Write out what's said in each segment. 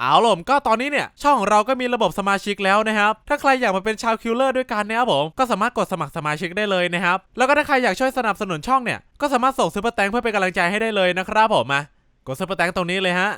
เอาล่ะก็ตอนนี้เนี่ย ช่องของเราก็มีระบบสมาชิกแล้วนะครับ ถ้าใครอยากมาเป็นชาวคิลเลอร์ด้วยกันนะครับผม ก็สามารถกดสมัครสมาชิกได้เลยนะครับ แล้วก็ถ้าใครอยากช่วยสนับสนุนช่องเนี่ย ก็สามารถส่งซูเปอร์แตงเพื่อเป็นกำลังใจให้ได้เลยนะครับผมมากดซูเปอร์แตงตรงนี้เลยฮะ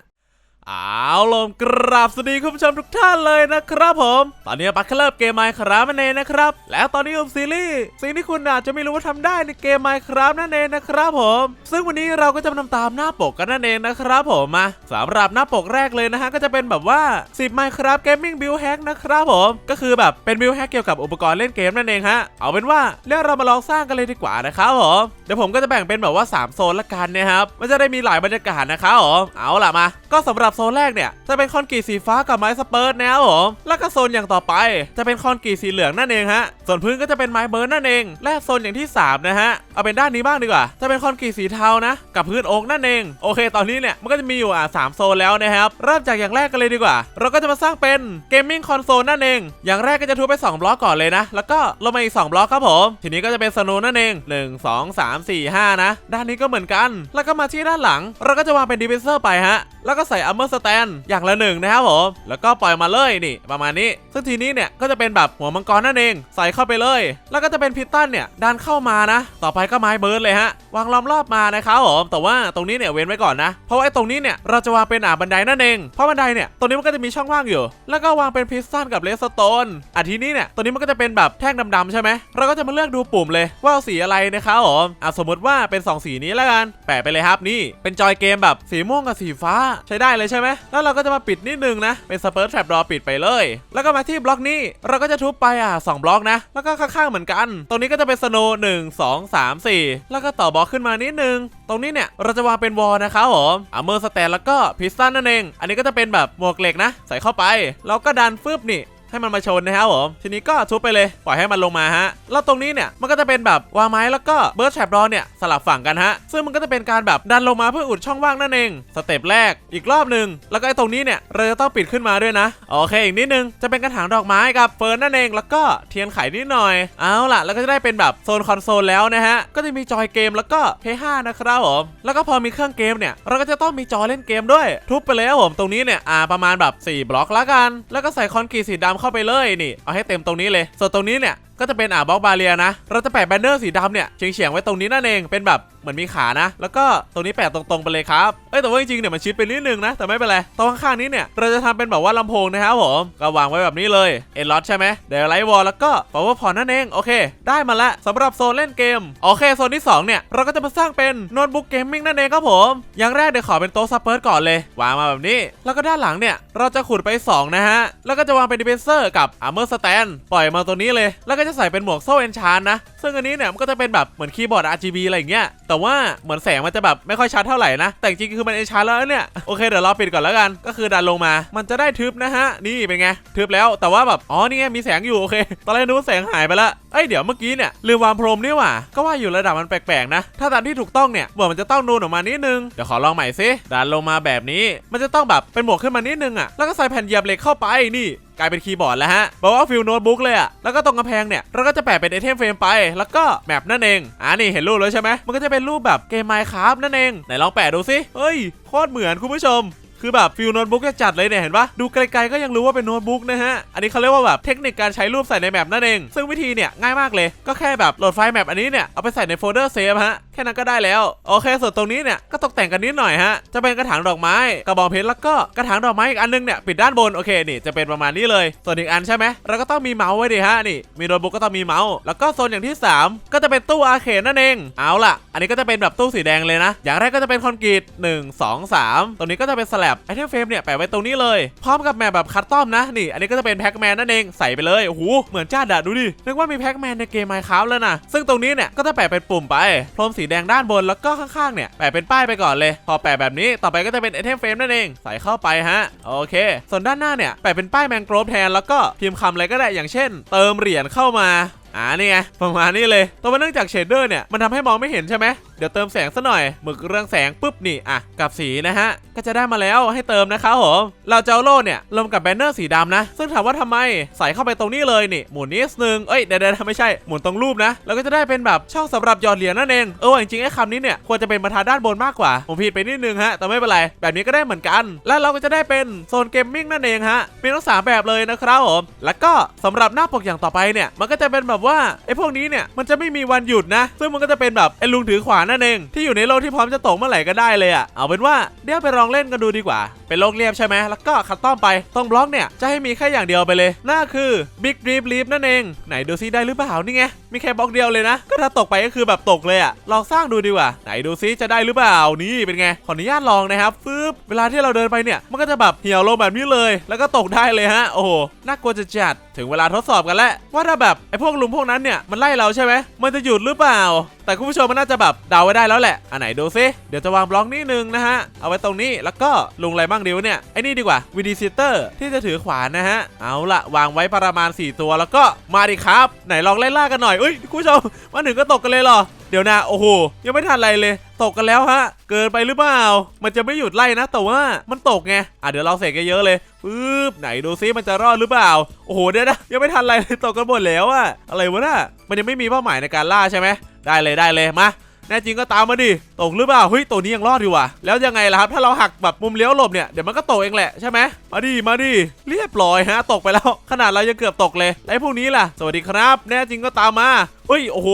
เอาลมกราบสวัสดีคุณผู้ชมทุกท่านเลยนะครับผม ตอนนี้ปักเลิฟเกมไมค์ครับนั่นเองนะครับ แล้วตอนนี้ผมซีรีส์สิ่งที่คุณอาจจะไม่รู้ว่าทำได้ในเกมไมค์ครับนั่นเองนะครับผม ซึ่งวันนี้เราก็จะมาทำตามหน้าปกกันนั่นเองนะครับผมมาสำหรับหน้าปกแรกเลยนะฮะก็จะเป็นแบบว่า 10 Minecraft Gaming Build Hack นะครับผม ก็คือแบบเป็น Build Hack เกี่ยวกับอุปกรณ์เล่นเกมนั่นเองฮะเอาเป็นว่าเรื่องเรามาลองสร้างกันเลยดีกว่านะครับผมเดี๋ยวผมก็จะแบ่งเป็นแบบว่า 3 โซนละกันนะครับมันจะได้มีหลายบรรยากาศนะครับผมเอาล่ะมา ก็สำหรับโซนแรกเนี่ยจะเป็นคอนกรีตสีฟ้ากับไม้สเปิร์ตนะครับผมแล้วก็โซนอย่างต่อไป จะเป็นคอนกรีตสีเหลืองนั่นเองฮะส่วนพื้นก็จะเป็นไม้เบิร์นนั่นเอง และโซนอย่างที่ 3 นะฮะเอาเป็นด้านนี้บ้างดีกว่า จะเป็นคอนกรีตสีเทานะ กับพื้นโอ๊กนั่นเอง โอเค ตอนนี้เนี่ย มันก็จะมีอยู่อะสามโซนแล้วนะครับ เริ่มจากอย่างแรกกันเลยดีกว่า เราก็จะมาสร้างเป็นเกมมิ่งคอนโซลนั่นเอง อย่างแรกก็จะทุบไป 2 บล็อกก่อนเลยนะ แล้วก็ลงมาอีก 2 บล็อกครับผม ทีนี้ก็จะเป็นสโนว์นั่นเอง 1 2 3 4 5 นะ ด้านนี้ก็เหมือนกัน แล้วก็มาที่ด้านหลัง เราก็จะวางเป็นดิเฟนเซอร์ไปฮะ แล้วก็ใส่อัมเมอร์สแตนอย่างละหนึ่งนะครับผม แล้วก็ปล่อยมาเลยนี่ ประมาณนี้ ซึ่งทีนี้เนี่ยก็จะเป็นแบบหัวมังกรนั่นเอง ใส่เข้าไปเลย แล้วก็จะเป็นพิตตันเนี่ยดันเข้ามานะ ต่อไปก็ไม้เบิร์ดเลยฮะวางล้อมรอบมานะครับผมแต่ว่าตรงนี้เนี่ยเว้นไว้ก่อนนะเพราะว่าไอ้ตรงนี้เนี่ยเราจะวางเป็นอ่าบันไดนั่นเองเพราะบันไดเนี่ยตรงนี้มันก็จะมีช่องว่างอยู่ แล้วก็วางเป็นพิสตันกับเลสโตนอะทีนี้เนี่ยตัวนี้มันก็จะเป็นแบบแท่งดำๆใช่ไหมเราก็จะมาเลือกดูปุ่มเลยว่าเอาสีอะไรนะครับผมอะสมมติว่าเป็น 2 สีนี้แล้วกันแปะไปเลยครับนี่เป็นจอยเกมแบบสีม่วงกับสีฟ้าใช้ได้เลยใช่ไหมแล้วเราก็จะมาปิดนิดนึงนะเป็นสเปิร์ตแทรปรอปิดไปเลย แล้วก็มาที่บล็อกนี้เราก็จะทุบไปอะสองบล็อกนะแล้วก็ข้างๆเหมือนกัน ตรงนี้ก็จะเป็นสโนว์หนึ่งสองสาม3 4 แล้วก็ต่อบล็อกขึ้นมานิดนึง ตรงนี้เนี่ยเราจะวางเป็นวอลนะครับผมอัมเมอร์สแตนแล้วก็พิสตันนั่นเอง อันนี้ก็จะเป็นแบบหมวกเหล็กนะ ใส่เข้าไปแล้วก็ดันฟืบนี่ ให้มันมาชนนะครับผมทีนี้ก็ทุบไปเลยปล่อยให้มันลงมาฮะแล้วตรงนี้เนี่ยมันก็จะเป็นแบบวางไม้แล้วก็เบิร์ดแทรอเนี่ยสลับฝั่งกันฮะซึ่งมันก็จะเป็นการแบบดันลงมาเพื่ออุดช่องว่างนั่นเองสเต็ปแรกอีกรอบหนึ่งแล้วก็ไอ้ตรงนี้เนี่ยเราจะต้องปิดขึ้นมาด้วยนะโอเคอีกนิดนึงจะเป็นกระถางดอกไม้กับเฟิร์นนั่นเอง แล้วก็เทียนไขนิดหน่อยเอาล่ะ แล้วก็จะได้เป็นแบบโซนคอนโซลแล้วนะฮะก็จะมีจอยเกมแล้วก็เพย์ห้านะครับผมแล้วก็พอมีเครื่องเกมเนี่ยเราก็จะต้องมีจอเล่นเกมด้วย ทุบไปเลยครับผมตรงนี้เนี่ยอ่าประมาณแบบ 4 บล็อกละกัน แล้วก็ใส่คอนกรีตสีดำเข้าไปเลยนี่ เอาให้เต็มตรงนี้เลย ส่วนตรงนี้เนี่ย ก็จะเป็นอ่าบล็อกบาเรียนะ เราจะแปะแบนเนอร์สีดำเนี่ยเฉียงๆไว้ตรงนี้นั่นเองเป็นแบบเหมือนมีขานะ แล้วก็ตรงนี้แปะตรงๆไปเลยครับเอ้แต่ว่าจริงๆเนี่ยมันชิดไปนิดนึงนะ แต่ไม่เป็นไรตรงข้างๆนี้เนี่ยเราจะทำเป็นแบบว่าลำโพงนะครับผมก็วางไว้แบบนี้เลยเอ็นล็อตใช่ไหมเดลไลท์วอลแล้วก็ power point นั่นเองโอเค ได้มาละสำหรับโซนเล่นเกมโอเคโซนที่สองเนี่ยเราก็จะมาสร้างเป็นโน้ตบุ๊กเกมมิ่งนั่นเองครับผมอย่างแรกเดี๋ยวขอเป็นโต๊ะซัพเปิร์ก่อนเลยวางมาแบบนี้ แล้วก็ด้านหลังเนี่ยเราจะขุดไปสองนะฮะแล้วก็จะวางเป็นดิเฟนเซอร์กับอาร์เมอร์สแตนปล่อยมาตัวนี้เลยแล้วก็จะใส่เป็นหมวกโซ่เอนชานนะ ซึ่งอันนี้เนี่ยมันก็จะเป็นแบบเหมือนคีย์บอร์ด RGB อะไรอย่างเงี้ย แต่ว่าเหมือนแสงมันจะแบบไม่ค่อยชัดเท่าไหร่นะ แต่จริงคือมันเอนชานแล้วเนี่ย โอเคเดี๋ยวเราปิดก่อนแล้วกัน ก็คือดันลงมา มันจะได้ทึบนะฮะ นี่เป็นไง ทึบแล้ว แต่ว่าแบบ อ๋อ นี่ไงมีแสงอยู่โอเค ตอนแรกนึกว่าแสงหายไปละ เอ้ยเดี๋ยวเมื่อกี้เนี่ยลืมวางพรมนี่หว่า ก็ว่าอยู่ระดับมันแปลกๆนะ ถ้าตามที่ถูกต้องเนี่ยหมวกมันจะต้องนูนออกมานิดนึง เดี๋ยวขอลองใหม่ซิดันลงมาแบบนี้ มันจะต้องแบบเป็นหมวกขึ้นมานิดนึงอะ แล้วก็ใส่แผ่นเหยียบเหล็กเข้าไปนี่ กลายเป็นคีย์บอร์ดแล้วฮะบอกว่าฟิลโน้ตบุ๊กเลยอะแล้วก็ตรงกำแพงเนี่ยเราก็จะแปะเป็นไอเทมเฟรมไป แล้วก็แมปนั่นเองอ่านี่เห็นรูปแล้วใช่ไหมมันก็จะเป็นรูปแบบเกมไมค์ครับนั่นเองไหนลองแปะดูสิเฮ้ยโคตรเหมือนคุณผู้ชมคือแบบฟิลโน้ตบุ๊กจะจัดเลยเนี่ยเห็นปะดูไกลๆก็ยังรู้ว่าเป็นโน้ตบุ๊กนะฮะ อันนี้เขาเรียกว่าแบบเทคนิคการใช้รูปใส่ในแมปนั่นเอง ซึ่งวิธีเนี่ยง่ายมากเลย ก็แค่แบบโหลดไฟล์แมปอันนี้เนี่ยเอาไปใส่ในโฟลเดอร์เซฟฮะ ค่นั้นก็ได้แล้ว โอเค ส่วนตรงนี้เนี่ยก็ตกแต่งกันนิดหน่อยฮะ จะเป็นกระถางดอกไม้ กระบอกเพชรแล้วก็กระถางดอกไม้อีกอันนึงเนี่ยปิดด้านบนโอเคนี่จะเป็นประมาณนี้เลย ส่วนอีกอันใช่ไหมเราก็ต้องมีเมาส์ไว้ดิฮะนี่ มีโน้ตบุ๊กก็ต้องมีเมาส์แล้วก็โซนอย่างที่ 3 ก็จะเป็นตู้อาเคดนั่นเองเอาล่ะ อันนี้ก็จะเป็นแบบตู้สีแดงเลยนะ อย่างแรกก็จะเป็นคอนกรีต1 2 3 ตรงนี้ก็จะเป็นสแลบไอเทมเฟรมเนี่ยแปะไว้ตรงนี้เลยพร้อมกับแมปแบบคัสตอมนะนี่ อันนี้ก็จะเป็นแพ็กแมนนั่นเองใส่ไปเลยโอ้โหเหมือนจ้าดะดูดินึกว่ามีแพ็กแมนในเกมไมค์ครับแล้วนะซึ่งตรงนี้เนี่ยก็จะแปะเป็นปุ่มไปพรมสีแดงด้านบนแล้วก็ข้างๆเนี่ยแปะเป็นป้ายไปก่อนเลย พอแปะแบบนี้ต่อไปก็จะเป็นไอเทมเฟรมนั่นเองใส่เข้าไปฮะโอเค ส่วนด้านหน้าเนี่ยแปะเป็นป้ายแมงโกรฟแทนแล้วก็พิมพ์คำอะไรก็ได้อย่างเช่น เติมเหรียญเข้ามาอ่านี่ไงประมาณนี้เลย ตัว่าเนื่องจากเชดเดอร์เนี่ยมันทำให้มองไม่เห็นใช่ไหม เดี๋ยวเติมแสงซะหน่อยหมึกเรื่องแสงปุ๊บนี่อะกับสีนะฮะก็จะได้มาแล้วให้เติมนะครับผมเราจะเอาโล่เนี่ยลงกับแบนเนอร์สีดำนะ ซึ่งถามว่าทำไมใส่เข้าไปตรงนี้เลยนี่หมุนนิดนึงเอ้ยเดี๋ยวเดี๋ยวไม่ใช่หมุนตรงรูปนะแล้วก็จะได้เป็นแบบช่องสำหรับหยอดเหรียญนั่นเองเออจริงๆไอ้คำนี้เนี่ยควรจะเป็นบรรทัดด้านบนมากกว่าผมผิดไปนิดนึงฮะแต่ไม่เป็นไรแบบนี้ก็ได้เหมือนกัน แล้วเราก็จะได้เป็นโซนเกมมิ่งนั่นเองฮะมีทั้งสามแบบเลยนะครับผมแล้วก็สำหรับหน้าปกอย่างต่อไปเนี่ยมันก็จะเป็นแบบว่าไอ้พวกนี้เนี่ยมันจะไม่มีวันหยุดนะ ซึ่งมันก็จะเป็นแบบไอ้ลุงถือขวานนั่นเอง ที่อยู่ในโลกที่พร้อมจะตกเมื่อไหร่ก็ได้เลยอะเอาเป็นว่าเดี๋ยวไปลองเล่นกันดูดีกว่า เป็นโลกเรียบใช่ไหมแล้วก็คัดต้อมไปตรงบล็อกเนี่ยจะให้มีแค่อย่างเดียวไปเลยนั่นคือ Big Dream Leap นั่นเอง ไหนดูซิได้หรือเปล่านี่ไงมีแค่บล็อกเดียวเลยนะ ก็ถ้าตกไปก็คือแบบตกเลยอะลองสร้างดูดีกว่า ไหนดูซิจะได้หรือเปล่านี่เป็นไงขออนุญาตลองนะครับฟึบเวลาที่เราเดินไปเนี่ยมันก็จะแบบเหี่ยวลงแบบนี้เลย แล้วก็ตกได้เลยฮะโอ้โหน่ากลัวจะจัดถึงเวลาทดสอบกันแล้วว่าถ้าแบบไอ้พวกลุงพวกนั้นเนี่ยมันไล่เราใช่ไหมมันจะหยุดหรือเปล่า แต่คุณผู้ชมมันน่าจะแบบเดาไว้ได้แล้วแหละอันไหนดูซิเดี๋ยวจะวางบล็อกนิดนึงนะฮะเอาไว้ตรงนี้แล้วก็ลุงอะไรบ้างดีวะเนี่ยไอ้นี่ดีกว่าวิดีซิเตอร์ที่จะถือขวานนะฮะ เอาละวางไว้ประมาณ 4 ตัวแล้วก็มาดิครับ ไหนลองไล่ล่ากันหน่อยเอ้ยคุณผู้ชมมาถึงก็ตกกันเลยเหรอเดี๋ยวนะโอ้โหยังไม่ทันอะไรเลย ตกกันแล้วฮะ เกินไปหรือเปล่า มันจะไม่หยุดไล่นะ แต่ว่ามันตกไงอะเดี๋ยวเราเสกเยอะเลยปึ๊บไหนดูซิมันจะรอดหรือเปล่า โอ้โหเดี๋ยวนะยังไม่ทันอะไรเลยตกกันหมดแล้วอะอะไรวะน่ะมันยังไม่มีเป้าหมายในการล่าใช่ไหมได้เลยได้เลยมา แน่จริงก็ตามมาดิตกหรือเปล่าเฮ้ยตัวนี้ยังรอดอยู่ว่ะแล้วยังไงล่ะครับถ้าเราหักแบบมุมเลี้ยวหลบเนี่ยเดี๋ยวมันก็ตกเองแหละใช่ไหมมาดิมาดิเรียบร้อยฮะ ตกไปแล้วขนาดเรายังเกือบตกเลยแล้วไอ้พวกนี้ล่ะ สวัสดีครับ แน่จริงก็ตามมาเฮ้ยโอ้โห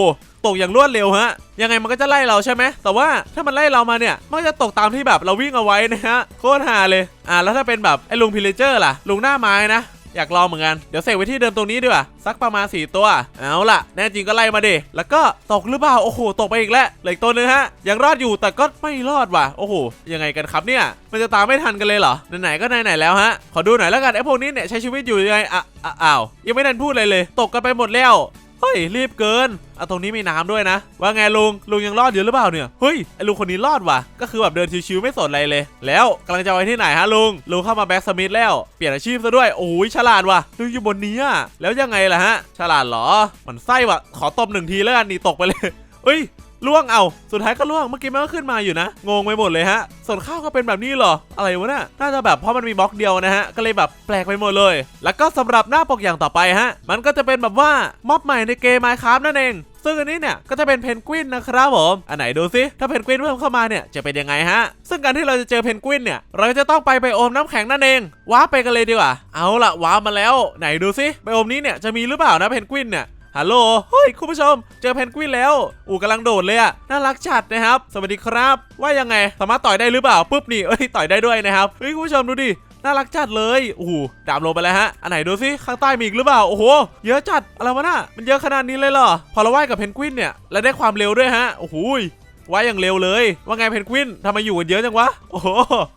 ตกอย่างรวดเร็วฮะยังไงมันก็จะไล่เราใช่ไหมแต่ว่าถ้ามันไล่เรามาเนี่ยมันจะตกตามที่แบบเราวิ่งเอาไว้นะฮะโคตรฮาเลยอ่าแล้วถ้าเป็นแบบไอ้ลุงพิเลเจอร์ล่ะลุงหน้าไม้นะ อยากลองเหมือนกัน เดี๋ยวเสกไว้ที่เดิมตรงนี้ดีกว่าสักประมาณ 4 ตัว เอาล่ะ แน่จริงก็ไล่มาดิ แล้วก็ตกหรือเปล่า โอ้โห ตกไปอีกแล้วเหลืออกตัวหนึงฮะ ยังรอดอยู่แต่ก็ไม่รอดว่ะ โอ้โห ยังไงกันครับเนี่ย มันจะตามไม่ทันกันเลยเหรอ ไหนๆ ก็ไหนๆ แล้วฮะ ขอดูหน่อยแล้วกันไอ้พวกนี้เนี่ยใช้ชีวิตอยู่ยังไงอะอ้าว ยังไม่ทันพูดเลยเลย ตกกันไปหมดแล้ว ฮ้ยรีบเกินเอาตรงนี้มีน้ำด้วยนะ ว่าไงลุงลุงยังรอดอยู่หรือเปล่าเนี่ยเฮ้ยไอ้ลุงคนนี้รอดว่ะก็คือแบบเดินชิวๆไม่สนอะไรเลย แล้วกำลังจะไปที่ไหนฮะลุงลุงเข้ามาแบ็กสมิธแล้วเปลี่ยนอาชีพซะด้วยโอ้ยฉลาดว่ะลุงอยู่บนนี้อะแล้วยังไงล่ะฮะ ฉลาดเหรอมันไส้ว่ะขอตบหนึ่งทีแล้วกันนี่ตกไปเลยเฮ้ย ล่วงเอาสุดท้ายก็ล่วงเมื่อกี้มันก็ขึ้นมาอยู่นะงงไปหมดเลยฮะส่วนข้าวก็เป็นแบบนี้เหรออะไรวะน่ะน่าจะแบบเพราะมันมีบล็อกเดียวนะฮะก็เลยแบบแปลกไปหมดเลย แล้วก็สำหรับหน้าปกอย่างต่อไปฮะ มันก็จะเป็นแบบว่าม็อบใหม่ในเกม Minecraft นั่นเองซึ่งอันนี้เนี่ยก็จะเป็นเพนกวินนะครับผม อันไหนดูซิ ถ้าเพนกวินเพิ่มเข้ามาเนี่ยจะเป็นยังไงฮะ ซึ่งการที่เราจะเจอเพนกวินเนี่ย เราจะต้องไปไบโอมน้ำแข็งนั่นเอง ว้าไปกันเลยดีกว่า เอาละว้ามาแล้ว ไหนดูซิไบโอมนี้เนี่ยจะมีหรือเปล่านะเพนกวินเนี่ย ฮัลโหล เฮ้ย คุณผู้ชม เจอเพนกวินแล้ว อูกำลังโดดเลยอะน่ารักจัดนะครับ สวัสดีครับ ว่ายังไง สามารถต่อยได้หรือเปล่า ปุ๊บนี่ เอ้ย ต่อยได้ด้วยนะครับ เฮ้ย คุณผู้ชมดูดิน่ารักจัดเลย โอ้โห ดาบลงไปแล้วฮะ อันไหนดูซิ ข้างใต้มีอีกหรือเปล่า โอ้โห เยอะจัด อะไรวะน่ะ มันเยอะขนาดนี้เลยเหรอ พอเราว่ายกับเพนกวินเนี่ย แล้วได้ความเร็วด้วยฮะ โอ้โหยว่ายอย่างเร็วเลย ว่าไงเพนกวินทำไมอยู่กันเยอะจังวะ โอ้โห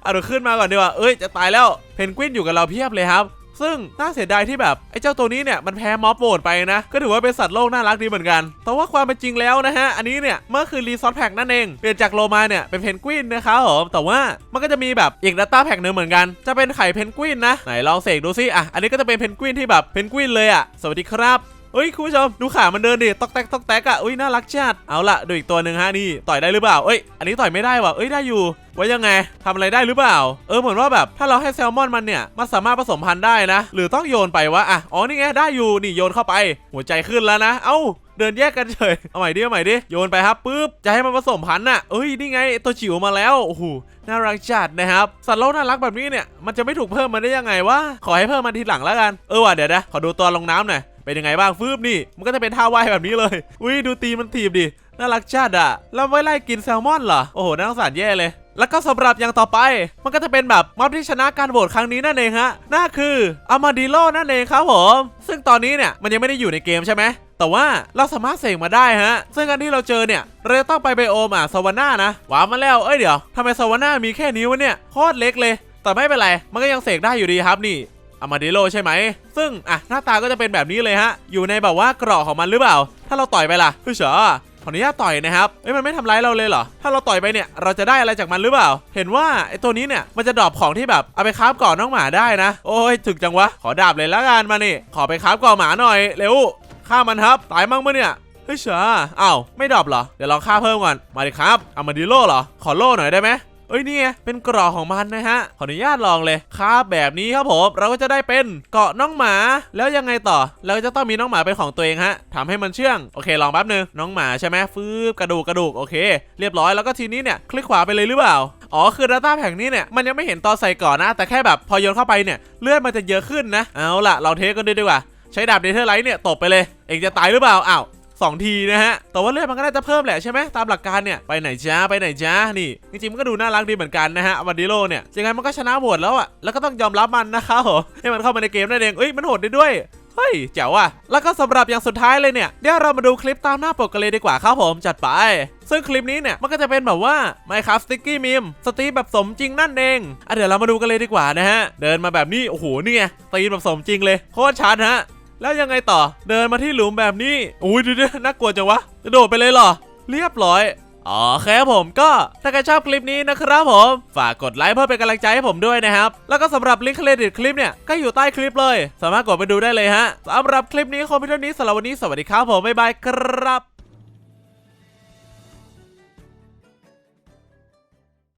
เอาเดี๋ยวขึ้นมาก่อนดีกว่า เอ้ย จะตายแล้ว เพนกวินอยู่กับเราเพียบเลยครับ ซึ่งน่าเสียดายที่แบบไอ้เจ้าตัวนี้เนี่ยมันแพ้ม็อบโหวตไปนะ ก็ถือว่าเป็นสัตว์โลกน่ารักดีเหมือนกัน แต่ว่าความเป็นจริงแล้วนะฮะ อันนี้เนี่ยเมื่อคือรีซอสแพ็กนั่นเอง เปลี่ยนจากโลมาเนี่ยเป็นเพนกวินนะครับผม แต่ว่ามันก็จะมีแบบอีกดัตต้าแพ็กหนึ่งเหมือนกัน จะเป็นไข่เพนกวินนะ ไหนลองเสกดูซิ อะ อันนี้ก็จะเป็นเพนกวินที่แบบเพนกวินเลยอะ สวัสดีครับ เฮ้ยคุณผู้ชมดูขามันเดินดิตอกแตกตอกแตกอะอุ้ยน่ารักจัดเอาละดูอีกตัวหนึ่งฮะนี่ต่อยได้หรือเปล่าเอ้ยอันนี้ต่อยไม่ได้ว่ะเอ้ยได้อยู่ว่ายังไงทำอะไรได้หรือเปล่า เออเหมือนว่าแบบถ้าเราให้แซลมอนมันเนี่ยมันสามารถผสมพันธุ์ได้นะ หรือต้องโยนไปวะอะอ๋อนี่ไงได้อยู่นี่โยนเข้าไป หัวใจขึ้นแล้วนะเอ้าเดินแยกกันเฉย เอาใหม่ดิ เอาใหม่ดิ โยนไปครับปุ๊บ จะให้มันผสมพันธุ์น่ะเอ้ย นี่ไง ตัวจิ๋วมาแล้ว โอ้โห น่ารักจัดนะครับ สัตว์โลกน่ารักแบบนี้เนี่ย มันจะไม่ถูกเพิ่มมาได้ยังไงวะ ขอให้เพิ่มมาทีหลังแล้วกัน เออว่ะเดี๋ยวนะ ขอดูตัวลงน้ำหน่อย เป็นยังไงบ้างฟืบนี่ มันก็จะเป็นท่าว่ายแบบนี้เลย อุ้ยดูตีมันถีบดิ น่ารักจัดอะแล้วไม่ไล่กินแซลมอนเหรอ โอ้โหน่าสงสารแย่เลยแล้วก็สำหรับอย่างต่อไป มันก็จะเป็นแบบม็อบที่ชนะการโหวตครั้งนี้นั่นเองฮะนั่นคืออามาดิโลนั่นเองครับผม ซึ่งตอนนี้เนี่ยมันยังไม่ได้อยู่ในเกมใช่ไหมแต่ว่าเราสามารถเสกมาได้ฮะ ซึ่งการที่เราเจอเนี่ย เราจะต้องไปไบโอมอะสวาน่านะว้ามาแล้วเอ้ยเดี๋ยวทำไมสวาน่ามีแค่นี้วะเนี่ยโคตรเล็กเลย แต่ไม่เป็นไร มันก็ยังเสกได้อยู่ดีครับนี่ อามาดิโลใช่ไหม ซึ่ง อะ หน้าตาก็จะเป็นแบบนี้เลยฮะ อยู่ในแบบว่ากรอกของมันหรือเปล่า ถ้าเราต่อยไปล่ะคือเฉอขออนุญาตต่อยนะครับเอ้ยมันไม่ทำร้ายเราเลยเหรอ ถ้าเราต่อยไปเนี่ย เราจะได้อะไรจากมันหรือเปล่า เห็นว่าไอ้ตัวนี้เนี่ย มันจะดรอปของที่แบบเอาไปคราฟก่อนน้องหมาได้นะ โอ้ยถึกจังวะ ขอดาบเลยละกันมานี่ ขอไปคราฟก่อหมาหน่อยเร็ว ฆ่ามันครับ ตายมั่งมั้ยเนี่ยเฮ้ยช้าอ้าวไม่ดรอปเหรอ เดี๋ยวลองค่าเพิ่มก่อน มาดิครับอามาดิโลเหรอ ขอโล่หน่อยได้ไหม เอ้ยนี่เป็นเกราะของมันนะฮะขออนุญาตลองเลยครับแบบนี้ครับผมเราก็จะได้เป็นเกาะน้องหมา แล้วยังไงต่อ เราก็จะต้องมีน้องหมาเป็นของตัวเองฮะทำให้มันเชื่องโอเคลองแป๊บนึงน้องหมาใช่ไหมฟืบกระดูกกระดูกโอเค เรียบร้อยแล้วก็ทีนี้เนี่ยคลิกขวาไปเลยหรือเปล่าอ๋อคือ Data แผงนี้เนี่ยมันยังไม่เห็นตอนใส่ก่อนนะ แต่แค่แบบพอโยนเข้าไปเนี่ยเลือดมันจะเยอะขึ้นนะเอาล่ะลองเทสกันดูดีกว่าใช้ดาบเนเธอร์ไลท์เนี่ยตบไปเลย เองจะตายหรือเปล่าอ้าว สองทีนะฮะ แต่ว่าเลือดมันก็น่าจะเพิ่มแหละใช่ไหมตามหลักการเนี่ย ไปไหนจ้าไปไหนจ้า นี่ จริงๆมันก็ดูน่ารักดีเหมือนกันนะฮะวันดิโลเนี่ยยังไงมันก็ชนะโหวตแล้วอะแล้วก็ต้องยอมรับมันนะครับผมให้มันเข้ามาในเกมนั่นเองเอ้ยมันโหดได้ด้วยเฮ้ยเจ๋วอะแล้วก็สำหรับอย่างสุดท้ายเลยเนี่ย เดี๋ยวเรามาดูคลิปตามหน้าปกกันเลยดีกว่าครับผมจัดไป ซึ่งคลิปนี้เนี่ย มันก็จะเป็นแบบว่า Minecraft Sticky Meme สตรีแบบสมจริงนั่นเองอะเดี๋ยวเรามาดูกันเลยดีกว่านะฮะ เดินมาแบบนี้ โอ้โหนี่ไงสตีแบบสมจริงเลย โคตรชัดฮะ แล้วยังไงต่อ เดินมาที่หลุมแบบนี้ อุ้ยดูดิน่ากลัวจังวะจะโดดไปเลยเหรอ เรียบร้อยอ๋อแค่ผมก็ถ้าใครชอบคลิปนี้นะครับผม ฝากกดไลค์เพื่อเป็นกำลังใจให้ผมด้วยนะครับ แล้วก็สำหรับลิงก์เครดิตคลิปเนี่ยก็อยู่ใต้คลิปเลย สามารถกดไปดูได้เลยฮะสำหรับคลิปนี้คอมพิวเตอร์นี้สำหรับวันนี้สวัสดีครับผมบ๊ายบายครับ